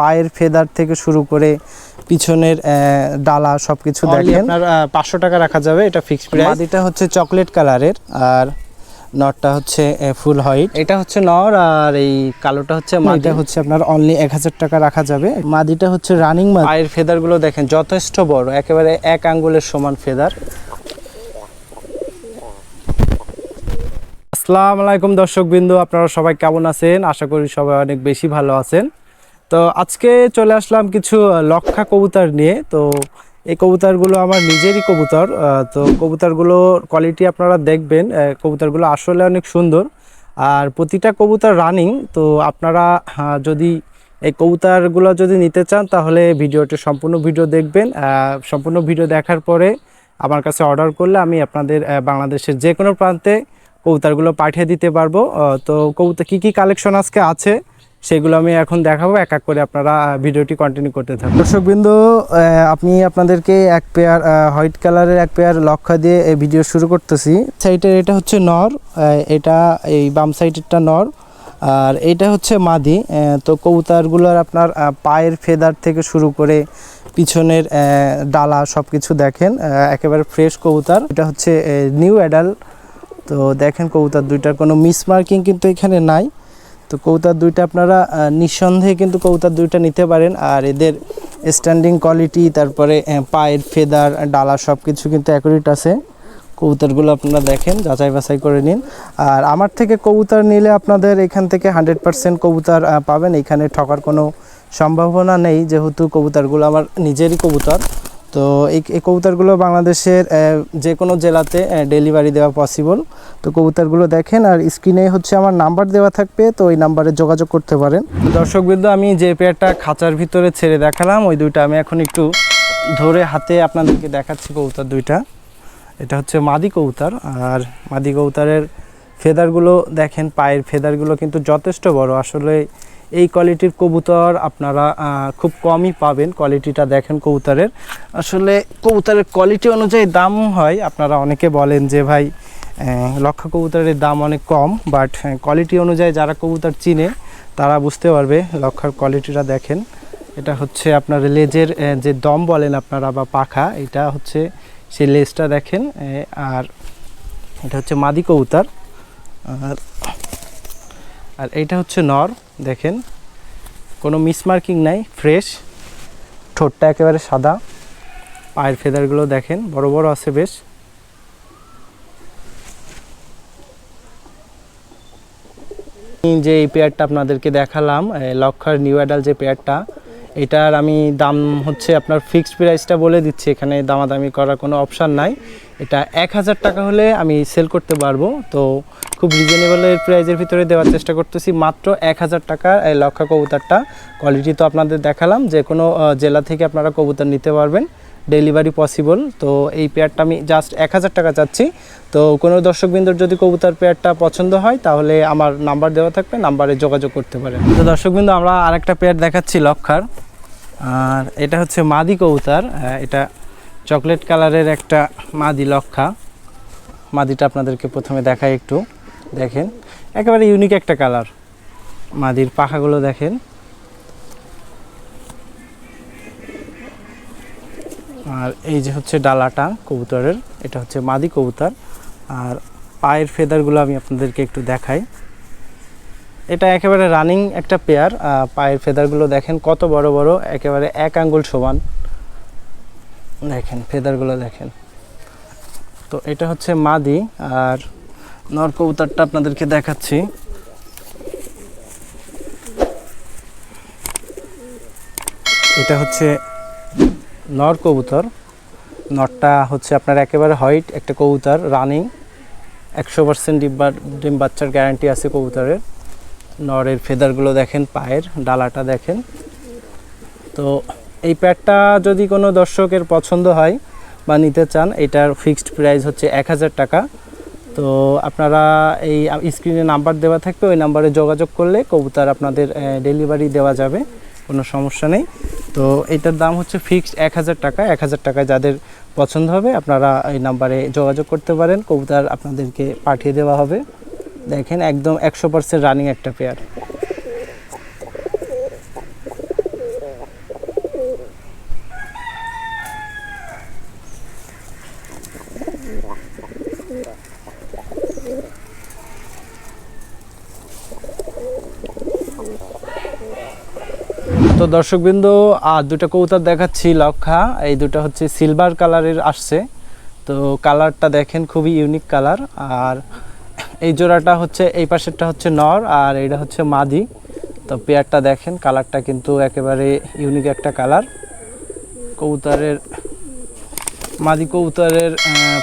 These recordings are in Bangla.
পায়ের ফেদার থেকে শুরু করে পিছনের ডালা সবকিছু দেখেন। আপনার পাঁচশো টাকা রাখা যাবে এটা ফিক্সড প্রাইস মাদিটা হচ্ছে চকলেট কালারের আর নটটা হচ্ছে ফুল হোয়াইট। এটা হচ্ছে নর আর এই কালোটা হচ্ছে মাদিটা হচ্ছে আপনার অনলি এক হাজার টাকা রাখা যাবে। মাদিটা হচ্ছে রানিং মাদি পায়ের ফেদারগুলো দেখেন যথেষ্ট বড় একেবারে এক আঙ্গুলের সমান ফেদার। আসসালামু আলাইকুম দর্শক বিন্দু আপনারা সবাই কেমন আছেন? আশা করি সবাই অনেক বেশি ভালো আছেন। তো আজকে চলে আসলাম কিছু লক্ষা কবুতর নিয়ে। তো এই কবুতরগুলো আমার নিজেরই কবুতর তো কবুতরগুলোর কোয়ালিটি আপনারা দেখবেন কবুতরগুলো আসলে অনেক সুন্দর। আর প্রতিটা কবুতর রানিং তো আপনারা যদি এই কবুতরগুলো যদি নিতে চান, তাহলে ভিডিওটি সম্পূর্ণ ভিডিও দেখবেন। সম্পূর্ণ ভিডিও দেখার পরে আমার কাছে অর্ডার করলে আমি আপনাদের বাংলাদেশের যে কোনো প্রান্তে কবুতরগুলো পাঠিয়ে দিতে পারব। তো কবুতর কী কী কালেকশন আজকে আছে? সেগুলো আমি এখন দেখাবো, এক এক করে আপনারা ভিডিওটি কন্টিনিউ করতে থাকুন। দর্শকবৃন্দ আপনি আপনাদেরকে এক পেয়ার হোয়াইট কালারের এক পেয়ার লক্ষ্য দিয়ে এই ভিডিও শুরু করতেছি। সাইডের এটা হচ্ছে নর এটা এই বাম সাইডেরটা নর, আর এটা হচ্ছে মাদি তো কবুতরগুলোর আপনার পায়ের ফেদার থেকে শুরু করে পিছনের ডালা সব কিছু দেখেন একেবারে ফ্রেশ কবুতর। এটা হচ্ছে নিউ অ্যাডাল তো দেখেন কবুতর দুইটার কোনো মিসমার্কিং কিন্তু এখানে নাই। তো কৌতার দুইটা আপনারা নিঃসন্দেহে কিন্তু কৌতার দুইটা নিতে পারেন। আর এদের স্ট্যান্ডিং কোয়ালিটি তারপরে পায়ের ফেদার, ডালা সব কিছু কিন্তু অ্যাকুরেট আছে। কবুতরগুলো আপনারা দেখেন, যাচাই বাছাই করে নিন। আর আমার থেকে কবুতর নিলে আপনাদের এখান থেকে হান্ড্রেড পারসেন্ট কবুতর পাবেন। এখানে ঠকার কোনো সম্ভাবনা নেই, যেহেতু কবুতরগুলো আমার নিজেরই কবুতর। তো এই কবুতরগুলো বাংলাদেশের যে কোনো জেলাতে ডেলিভারি দেওয়া পসিবল তো কবুতরগুলো দেখেন, আর স্ক্রিনে হচ্ছে আমার নাম্বার দেওয়া থাকবে, তো ওই নাম্বারে যোগাযোগ করতে পারেন। দর্শকবৃন্দ, আমি যে পেয়ারটা খাঁচার ভিতরে ছেড়ে দেখালাম, ওই দুইটা আমি এখন একটু ধরে হাতে আপনাদেরকে দেখাচ্ছি কবুতর দুইটা। এটা হচ্ছে মাদি কবুতর, আর মাদি কবুতরের ফেদারগুলো দেখেন, পায়ের ফেদারগুলো কিন্তু যথেষ্ট বড়। আসলে এই কোয়ালিটির কবুতর আপনারা খুব কমই পাবেন। কোয়ালিটিটা দেখেন কবুতরের। আসলে কবুতরের কোয়ালিটি অনুযায়ী দাম হয়। আপনারা অনেকে বলেন যে ভাই আহ, লক্ষ্য কবুতরের দাম অনেক কম বাট কোয়ালিটি অনুযায়ী যারা কবুতর চিনে তারা বুঝতে পারবে লক্ষার কোয়ালিটিটা দেখেন। এটা হচ্ছে আপনার লেজের যে দম বলেন আপনারা বা পাখা এটা হচ্ছে সেই লেজটা দেখেন আর এটা হচ্ছে মাদি কবুতর। আর আর এইটা হচ্ছে নর, দেখেন। কোনো মিসমার্কিং নাই ফ্রেশ ঠোঁটটা একেবারে সাদা। পায়ের ফেদারগুলো দেখেন, বড় বড় আছে বেশ। যে এই পেয়ারটা আপনাদেরকে দেখালাম লক্ষার নিউ অ্যাডাল যে পেয়ারটা এটার আমি দাম হচ্ছে আপনার ফিক্সড প্রাইসটা বলে দিচ্ছি, এখানে দামাদামি করার কোনো অপশান নাই। এটা এক হাজার টাকা হলে আমি সেল করতে পারব, তো খুব রিজনেবলের প্রাইজের ভিতরে দেওয়ার চেষ্টা করতেছি। মাত্র এক হাজার টাকা, এই লক্ষা কবুতরটা। কোয়ালিটি তো আপনাদের দেখালাম যে কোনো জেলা থেকে আপনারা কবুতর নিতে পারবেন। Delivery possible. তো এই পেয়ারটা আমি জাস্ট এক হাজার টাকা চাচ্ছি। তো কোনো দর্শকবৃন্দর যদি কবুতর পেয়ারটা পছন্দ হয়, তাহলে আমার নাম্বার দেওয়া থাকবে, নাম্বারে যোগাযোগ করতে পারেন তো দর্শকবৃন্দ, আমরা আরেকটা পেয়ার দেখাচ্ছি লক্ষার। আর এটা হচ্ছে মাদি কবুতর। এটা চকলেট কালারের একটা মাদি লক্ষা। মাদিটা আপনাদেরকে প্রথমে দেখাই একটু। দেখেন, একেবারে ইউনিক একটা কালার। মাদির পাখাগুলো দেখেন। আর এই যে হচ্ছে ডালাটা কবুতরের, এটা হচ্ছে মাদি কবুতর। আর পায়ের ফেদারগুলো আমি আপনাদেরকে একটু দেখাই। এটা একেবারে রানিং একটা পেয়ার পায়ের ফেদারগুলো দেখেন কত বড় বড়, একেবারে এক আঙ্গুল সমান। দেখেন, ফেদারগুলো দেখেন। তো এটা হচ্ছে মাদি, আর নর কবুতরটা আপনাদেরকে দেখাচ্ছি। এটা হচ্ছে নর কবুতর। নরটা হচ্ছে আপনার একেবারে হোয়াইট একটা কবুতর রানিং একশো পার্সেন্ট ডিব্বা ডিম বাচ্চার গ্যারান্টি আছে কবুতরের। নরের ফেদারগুলো দেখেন, পায়ের ডালাটা দেখেন। তো এই প্যাডটা যদি কোনো দর্শকের পছন্দ হয় বা নিতে চান, এটার ফিক্সড প্রাইস হচ্ছে এক হাজার টাকা। তো আপনারা এই স্ক্রিনে নাম্বার দেওয়া থাকবে, ওই নাম্বারে যোগাযোগ করলে কবুতর আপনাদের ডেলিভারি দেওয়া যাবে। কোনো সমস্যা নেই। তো এটার দাম হচ্ছে ফিক্সড এক হাজার টাকা। এক হাজার টাকায় যাদের পছন্দ হবে, আপনারা এই নাম্বারে যোগাযোগ করতে পারেন। কবুতর আপনাদেরকে পাঠিয়ে দেওয়া হবে। দেখেন একদম একশো পার্সেন্ট রানিং একটা পেয়ার তো দর্শকবৃন্দ আর দুটো কবুতর দেখাচ্ছি লক্ষা। এই দুটো হচ্ছে সিলভার কালারের আসছে। তো কালারটা দেখেন, খুবই ইউনিক কালার। আর এই জোড়াটা হচ্ছে, এই পাশেরটা হচ্ছে নর, আর এটা হচ্ছে মাদি। তো পেয়ারটা দেখেন, কালারটা কিন্তু একেবারে ইউনিক একটা কালার। কবুতরের, মাদি কবুতরের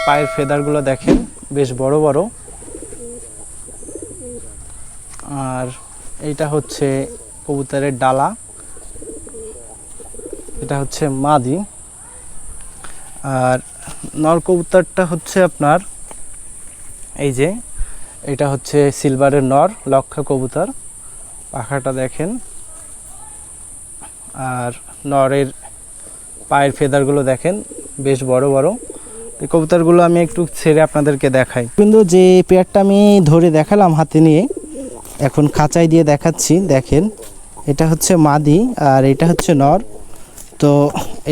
পায়ের ফেদারগুলো দেখেন, বেশ বড় বড়। আর এইটা হচ্ছে কবুতরের ডালা। এটা হচ্ছে মাদি। আর নর কবুতরটা হচ্ছে আপনার, এই যে, এটা হচ্ছে সিলভারের নর, লক্ষা কবুতর। পাখাটা দেখেন। আর নরের পায়ের ফেদারগুলো দেখেন, বেশ বড় বড়। এই কবুতরগুলো আমি একটু ছেড়ে আপনাদেরকে দেখাই। কিন্তু যে পেয়ারটা আমি ধরে দেখালাম হাতে নিয়ে, এখন খাঁচাই দিয়ে দেখাচ্ছি, দেখেন। এটা হচ্ছে মাদি আর এটা হচ্ছে নর। তো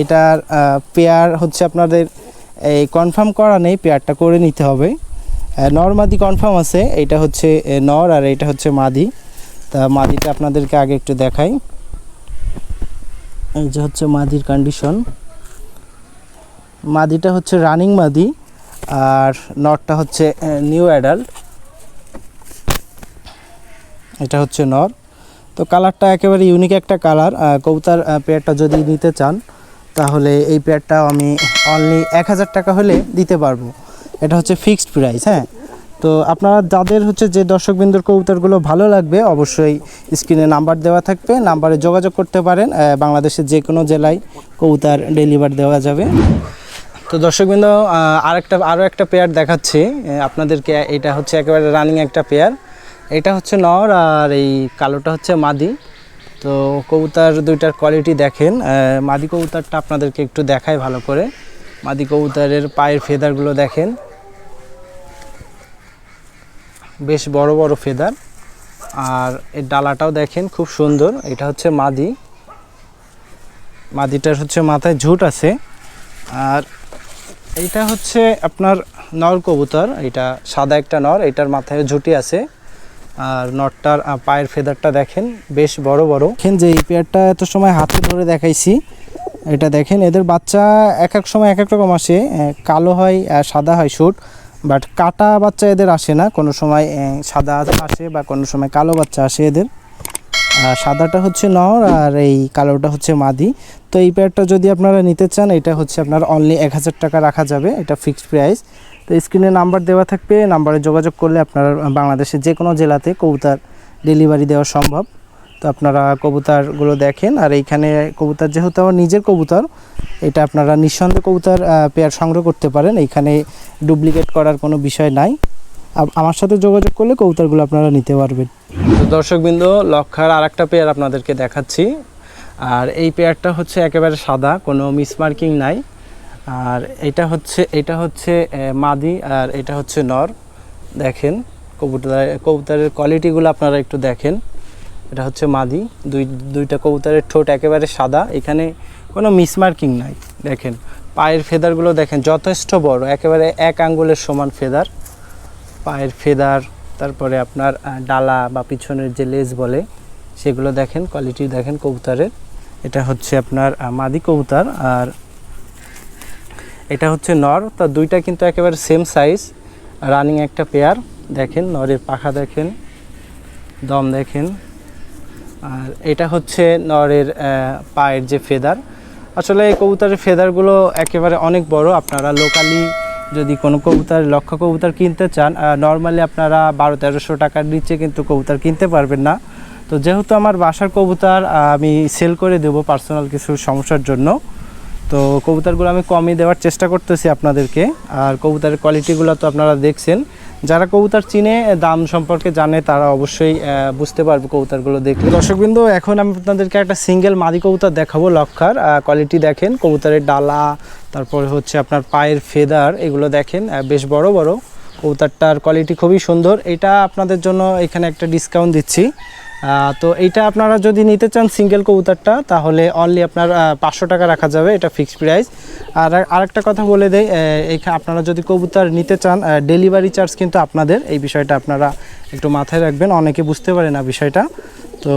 এটার পেয়ার হচ্ছে আপনাদের, এই কনফার্ম করা নেই পেয়ারটা করে নিতে হবে। নর মাদি কনফার্ম আছে, এটা হচ্ছে নর আর এটা হচ্ছে মাদি। তা মাদিটা আপনাদেরকে আগে একটু দেখাই। এই যে হচ্ছে মাদির কন্ডিশন মাদিটা হচ্ছে রানিং মাদি, আর নরটা হচ্ছে নিউ অ্যাডাল্ট এটা হচ্ছে নর তো কালারটা একেবারে ইউনিক একটা কালার কবুতার পেয়ারটা যদি নিতে চান, তাহলে এই পেয়ারটা আমি অনলি এক হাজার টাকা হলে দিতে পারব। এটা হচ্ছে ফিক্সড প্রাইস হ্যাঁ? তো আপনারা যাদের হচ্ছে যে দর্শকবৃন্দর কবুতরগুলো ভালো লাগবে, অবশ্যই স্ক্রিনে নাম্বার দেওয়া থাকবে। নাম্বারে যোগাযোগ করতে পারেন বাংলাদেশের যে কোনো জেলায় কবুতর ডেলিভার দেওয়া যাবে। তো দর্শকবৃন্দ আরেকটা আরও একটা পেয়ার দেখাচ্ছি। আপনাদেরকে এটা হচ্ছে একেবারে রানিং একটা পেয়ার এটা হচ্ছে নর আর এই কালোটা হচ্ছে মাদি। তো কবুতার দুইটার কোয়ালিটি দেখেন। মাদি কবুতরটা আপনাদেরকে একটু দেখায় ভালো করে। মাদি কবুতারের পায়ের ফেদারগুলো দেখেন। বেশ বড় বড় ফেদার আর এর ডালাটাও দেখেন, খুব সুন্দর। এটা হচ্ছে মাদি। মাদিটার হচ্ছে মাথায় ঝুট আছে। আর এইটা হচ্ছে আপনার নর কবুতর। এটা সাদা একটা নর, এটার মাথায় ঝুটি আছে। আর নটটার পায়ের ফেদারটা দেখেন, বেশ বড় বড়। দেখেন যে এই পেয়ারটা এত সময় হাতে ধরে দেখাইছি, এটা দেখেন, এদের বাচ্চা এক এক সময় এক এক রকম আসে কালো হয় সাদা হয় শুট, বাট কাটা বাচ্চা এদের আসে না, কোনো সময় সাদা আসে বা কোনো সময় কালো বাচ্চা আসে এদের। সাদাটা হচ্ছে নর আর এই কালোটা হচ্ছে মাদি। তো এই পেয়ারটা যদি আপনারা নিতে চান, এটা হচ্ছে আপনার অনলি এক হাজার টাকা রাখা যাবে, এটা ফিক্সড প্রাইস তো স্ক্রিনে নাম্বার দেওয়া থাকবে, নাম্বারে যোগাযোগ করলে আপনারা বাংলাদেশের যে কোনো জেলাতে কবুতার ডেলিভারি দেওয়া সম্ভব। তো আপনারা কবুতারগুলো দেখেন, আর এইখানে কবুতর যেহেতু আমার নিজের কবুতর, এটা আপনারা নিঃসন্দেহে কবুতার পেয়ার সংগ্রহ করতে পারেন। এইখানে ডুপ্লিকেট করার কোনো বিষয় নাই। আমার সাথে যোগাযোগ করলে কবুতারগুলো আপনারা নিতে পারবেন। তো দর্শকবৃন্দ, লক্ষার আর একটা পেয়ার আপনাদেরকে দেখাচ্ছি। আর এই পেয়ারটা হচ্ছে একেবারে সাদা, কোনো মিসমার্কিং নাই। আর এটা হচ্ছে এটা হচ্ছে মাদি আর এটা হচ্ছে নর। দেখেন, কবুতরের কবুতরের কোয়ালিটিগুলো আপনারা একটু দেখেন। এটা হচ্ছে মাদি, দুই, দুইটা কবুতরের ঠোঁট একেবারে সাদা। এখানে কোনো মিসমার্কিং নাই, দেখেন। পায়ের ফেদারগুলো দেখেন, যথেষ্ট বড়, একেবারে এক আঙ্গুলের সমান ফেদার। পায়ের ফেদার, তারপরে আপনার ডালা বা পিছনের যে লেজ বলে, সেগুলো দেখেন কোয়ালিটি দেখেন কবুতরের। এটা হচ্ছে আপনার মাদি কবুতর আর এটা হচ্ছে নর, তা দুইটা কিন্তু একেবারে সেম সাইজ রানিং একটা পেয়ার দেখেন, নরের পাখা দেখেন, দম দেখেন। আর এটা হচ্ছে নরের পায়ের যে ফেদার আসলে এই কবুতরের ফেদারগুলো একেবারে অনেক বড়। আপনারা লোকালি যদি কোনো কবুতর, লক্ষ কবুতর কিনতে চান নর্মালি আপনারা বারো, তেরোশো টাকার নিচে কিন্তু কবুতর কিনতে পারবেন না। তো যেহেতু আমার বাসার কবুতর আমি সেল করে দেবো পার্সোনাল কিছু সমস্যার জন্য। তো কবুতরগুলো আমি কমই দেওয়ার চেষ্টা করতেছি আপনাদেরকে। আর কবুতরের কোয়ালিটিগুলো তো আপনারা দেখছেন। যারা কবুতর চিনে, দাম সম্পর্কে জানে, তারা অবশ্যই বুঝতে পারবে কবুতরগুলো দেখলে। দর্শকবৃন্দ, এখন আমি আপনাদেরকে একটা সিঙ্গেল মাদি কবুতর দেখাবো লক্ষার। কোয়ালিটি দেখেন, কবুতরের ডালা, তারপরে হচ্ছে আপনার পায়ের ফেদার এগুলো দেখেন বেশ বড় বড়। কবুতরটার কোয়ালিটি খুবই সুন্দর। এটা আপনাদের জন্য এখানে একটা ডিসকাউন্ট দিচ্ছি। তো এইটা আপনারা যদি নিতে চান সিঙ্গেল কবুতরটা, তাহলে অনলি আপনার পাঁচশো টাকা রাখা যাবে, এটা ফিক্সড প্রাইস আর আরেকটা কথা বলে দেই এইখানে আপনারা যদি কবুতর নিতে চান ডেলিভারি চার্জ কিন্তু আপনাদের, এই বিষয়টা আপনারা একটু মাথায় রাখবেন, অনেকে বুঝতে পারে না বিষয়টা। তো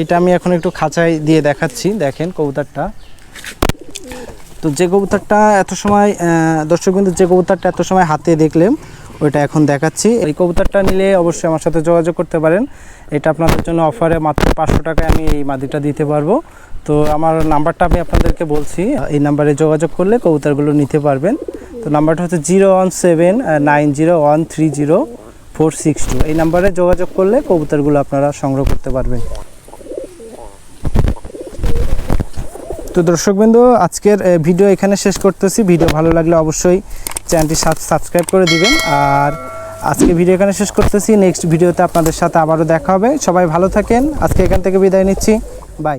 এইটা আমি এখন একটু খাঁচায় দিয়ে দেখাচ্ছি, দেখেন কবুতরটা। তো যে কবুতরটা এত সময় দর্শক বিন্দু, যে কবুতরটা এত সময় হাতে দেখলেন ওইটা এখন দেখাচ্ছি। এই কবুতরটা নিলে অবশ্যই আমার সাথে যোগাযোগ করতে পারেন। এটা আপনাদের জন্য অফারে মাত্র পাঁচশো টাকায় আমি এই মাদিটা দিতে পারব। তো আমার নাম্বারটা আমি আপনাদেরকে বলছি, এই নাম্বারে যোগাযোগ করলে কবুতরগুলো নিতে পারবেন। তো নাম্বারটা হচ্ছে zero one seven nine zero one three zero four six two. এই নাম্বারে যোগাযোগ করলে কবুতরগুলো আপনারা সংগ্রহ করতে পারবেন। তো দর্শকবৃন্দ, আজকের ভিডিও এখানে শেষ করতেছি। ভিডিও ভালো লাগলে অবশ্যই চ্যানেলটি সাবস্ক্রাইব করে দিবেন। আর আজকে ভিডিও এখানে শেষ করতেছি। নেক্সট ভিডিওতে আপনাদের সাথে আবারও দেখা হবে। সবাই ভালো থাকেন। আজকে এখান থেকে বিদায় নিচ্ছি। বাই